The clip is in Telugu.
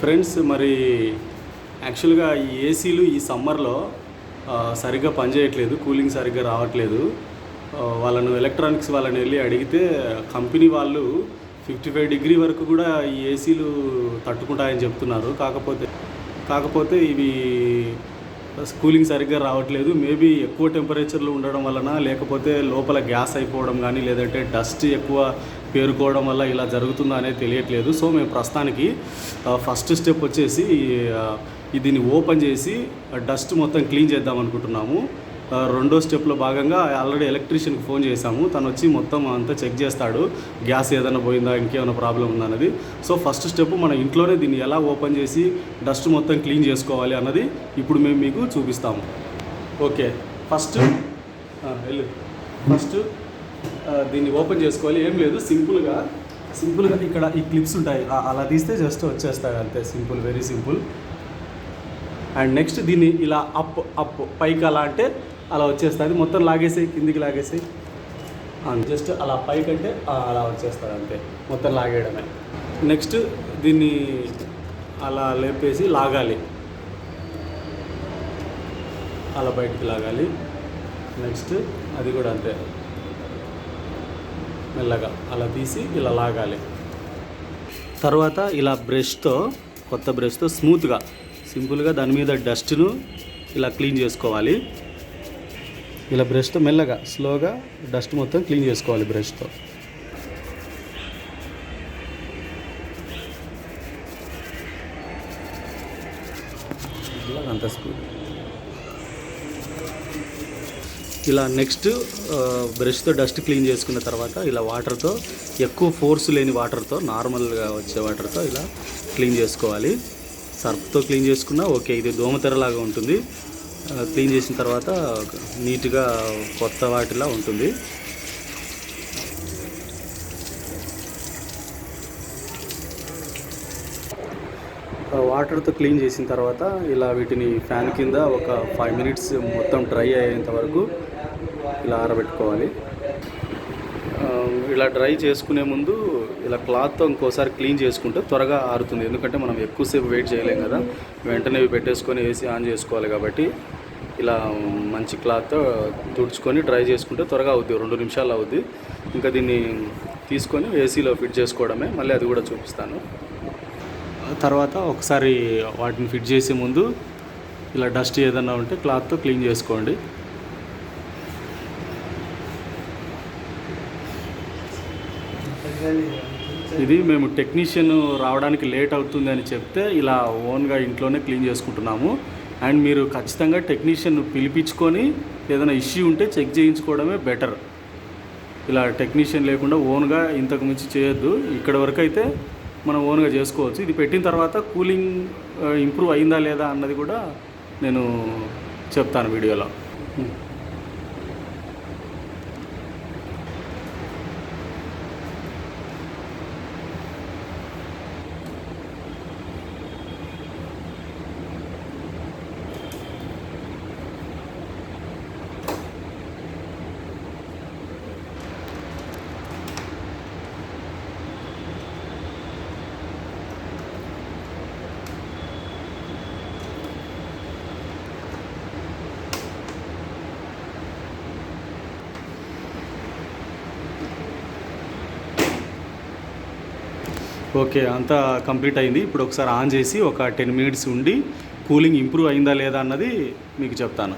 ఫ్రెండ్స్ మరి యాక్చువల్గా ఈ ఏసీలు ఈ సమ్మర్లో సరిగ్గా పనిచేయట్లేదు కూలింగ్ సరిగ్గా రావట్లేదు. వాళ్ళను ఎలక్ట్రానిక్స్ వాళ్ళని వెళ్ళి అడిగితే కంపెనీ వాళ్ళు ఫిఫ్టీ ఫైవ్ డిగ్రీ వరకు కూడా ఈ ఏసీలు తట్టుకుంటాయని చెప్తున్నారు. కాకపోతే కాకపోతే ఇవి కూలింగ్ సరిగ్గా రావట్లేదు. మేబీ ఎక్కువ టెంపరేచర్లు ఉండడం వలన లేకపోతే లోపల గ్యాస్ అయిపోవడం కానీ లేదంటే డస్ట్ ఎక్కువ పేరుకోవడం వల్ల ఇలా జరుగుతుందా అనేది తెలియట్లేదు. సో మేము ప్రస్తుతానికి ఫస్ట్ స్టెప్ వచ్చేసి దీన్ని ఓపెన్ చేసి డస్ట్ మొత్తం క్లీన్ చేద్దాం అనుకుంటున్నాము. రెండో స్టెప్లో భాగంగా ఆల్రెడీ ఎలక్ట్రీషియన్కి ఫోన్ చేశాము. తను వచ్చి మొత్తం అంతా చెక్ చేస్తాడు. గ్యాస్ ఏదైనా పోయిందా ఇంకేమైనా ప్రాబ్లం ఉందా అన్నది. సో ఫస్ట్ స్టెప్ మన ఇంట్లోనే దీన్ని ఎలా ఓపెన్ చేసి డస్ట్ మొత్తం క్లీన్ చేసుకోవాలి అన్నది ఇప్పుడు మేము మీకు చూపిస్తాము. ఓకే ఫస్ట్ వెళ్ళు. ఫస్ట్ దీన్ని ఓపెన్ చేసుకోవాలి. ఏం లేదు సింపుల్గా సింపుల్గా ఇక్కడ ఈ క్లిప్స్ ఉంటాయి. అలా తీస్తే జస్ట్ వచ్చేస్తాయి అంతే. Simple very simple. And next దీన్ని ఇలా అప్ అప్ పైకి అలా అంటే అలా వచ్చేస్తుంది. మొత్తం లాగేసి కిందికి లాగేసి జస్ట్ అలా పైకంటే అలా వచ్చేస్తుంది అంతే. మొత్తం లాగేయడమే. నెక్స్ట్ దీన్ని అలా లేపేసి లాగాలి. అలా బయటికి లాగాలి. నెక్స్ట్ అది కూడా అంతే. మెల్లగా అలా తీసి ఇలా లాగాలి. తర్వాత ఇలా బ్రష్తో కొత్త బ్రష్తో స్మూత్గా సింపుల్గా దాని మీద డస్ట్ను ఇలా క్లీన్ చేసుకోవాలి. ఇలా బ్రష్తో మెల్లగా స్లోగా డస్ట్ మొత్తం క్లీన్ చేసుకోవాలి బ్రష్తో ఇలా అంత స్పీడ్ ఇలా నెక్స్ట్ బ్రష్తో డస్ట్ క్లీన్ చేసుకున్న తర్వాత ఇలా వాటర్తో ఎక్కువ ఫోర్స్ లేని వాటర్తో నార్మల్గా వచ్చే వాటర్తో ఇలా క్లీన్ చేసుకోవాలి. సర్ఫ్తో క్లీన్ చేసుకున్నా ఓకే ఇది దోమతెరలాగా ఉంటుంది. క్లీన్ చేసిన తర్వాత నీట్గా కొత్త వాటిలా ఉంటుంది. వాటర్తో క్లీన్ చేసిన తర్వాత ఇలా వీటిని ఫ్యాన్ కింద ఒక ఫైవ్ మినిట్స్ మొత్తం డ్రై అయ్యేంత వరకు ఇలా ఆరబెట్టుకోవాలి. ఇలా డ్రై చేసుకునే ముందు ఇలా క్లాత్తో ఇంకోసారి క్లీన్ చేసుకుంటే త్వరగా ఆరుతుంది. ఎందుకంటే మనం ఎక్కువసేపు వెయిట్ చేయలేం కదా. వెంటనే పెట్టేసుకొని వేసి ఆన్ చేసుకోవాలి కాబట్టి ఇలా మంచి క్లాత్తో తుడుచుకొని డ్రై చేసుకుంటే త్వరగా అవుద్ది రెండు నిమిషాలు అవుద్ది. ఇంకా దీన్ని తీసుకొని ఏసీలో ఫిట్ చేసుకోవడమే మళ్ళీ అది కూడా చూపిస్తాను. తర్వాత ఒకసారి వాటిని ఫిట్ చేసే ముందు ఇలా డస్ట్ ఏదన్నా ఉంటే క్లాత్తో క్లీన్ చేసుకోండి. ఇది మేము టెక్నీషియన్ రావడానికి లేట్ అవుతుంది అని చెప్తే ఇలా ఓన్గా ఇంట్లోనే క్లీన్ చేసుకుంటున్నాము. అండ్ మీరు ఖచ్చితంగా టెక్నీషియన్ పిలిపించుకొని ఏదైనా ఇష్యూ ఉంటే చెక్ చేయించుకోవడమే బెటర్. ఇలా టెక్నీషియన్ లేకుండా ఓన్గా ఇంతకు మించి చేయొద్దు. ఇక్కడ వరకు అయితే మనం ఓన్గా చేసుకోవచ్చు. ఇది పెట్టిన తర్వాత కూలింగ్ ఇంప్రూవ్ అయిందా లేదా అన్నది కూడా నేను చెప్తాను వీడియోలో. ఓకే అంతా కంప్లీట్ అయింది. ఇప్పుడు ఒకసారి ఆన్ చేసి ఒక టెన్ మినిట్స్ ఉండి కూలింగ్ ఇంప్రూవ్ అయిందా లేదా అన్నది మీకు చెప్తాను.